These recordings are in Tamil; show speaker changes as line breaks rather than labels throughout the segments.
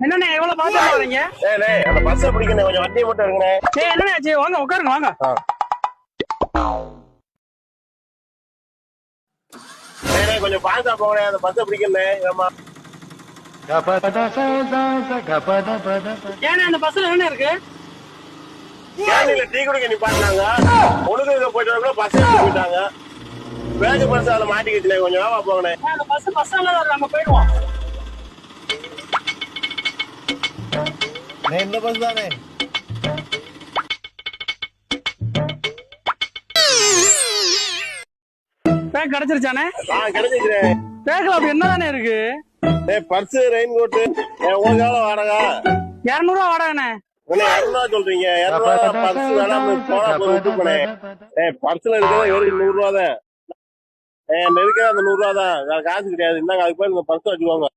என்னண்ணே எவ்வளவு பாத்து வரீங்க
ஏய் அந்த பஸ்ஸை பிடிக்கணும் கொஞ்சம் வண்டியை மட்டும் இருக்குண்ணே
ஏய் என்னண்ணே ஆச்சு? வாங்க உட்காருங்க வாங்க.
ஏய் கொஞ்சம் பாசா போங்கண்ணே அந்த பஸ்ஸை பிடிக்கணும் ஏமா
ஏண்ணே அந்த பஸ்ல என்ன இருக்கு?
கேணில டீ குடிக்க நிப்பாட்டினாங்க. ஒழுங்கு இதை போயிட்டு கூட பஸ் போயிட்டாங்க. வேக பஸ் அதில் மாட்டிக்கிச்சுனே கொஞ்சம்
ஏன் அந்த பஸ் பஸ் நம்ம போயிடுவோம்.
இந்த பஸ் தானே?
பேக் கிடைச்சிருச்சானே
ஆ கிடைச்சிக்கிறேன்
பேக்ல அப்படி என்னதானே இருக்கு?
ஏய் பர்ஸ் ரெயின் கோட்டு உங்களுக்கு எவ்வளோ வாடகை.
இருநூறுவா வாடகைண்ணே.
இரநூறுவா சொல்றீங்க? இரநூறுவா பர்ஸ் வேணாம் போனா போய் விட்டு போனேன் ஏய் பர்ஸ்ல இருக்கிறது வெறும் நூறு ரூபா தான். அந்த இருக்கிற அந்த நூறு ரூபா தான். வேற காசு கிடையாது. இந்தாங்க அதுக்கு போய் இந்த பர்ஸ் வச்சுக்கோங்க.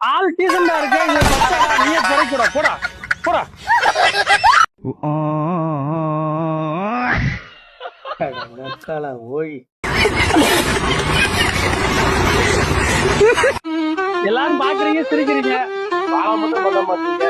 ஆள் டீசெண்டா இருக்கு? நீயே குறைக்கூடா போடா போடா எல்லாரும் பாக்குறீங்க சிரிக்கிறீங்க.
வாழை மட்டும் பண்ண மாட்டீங்க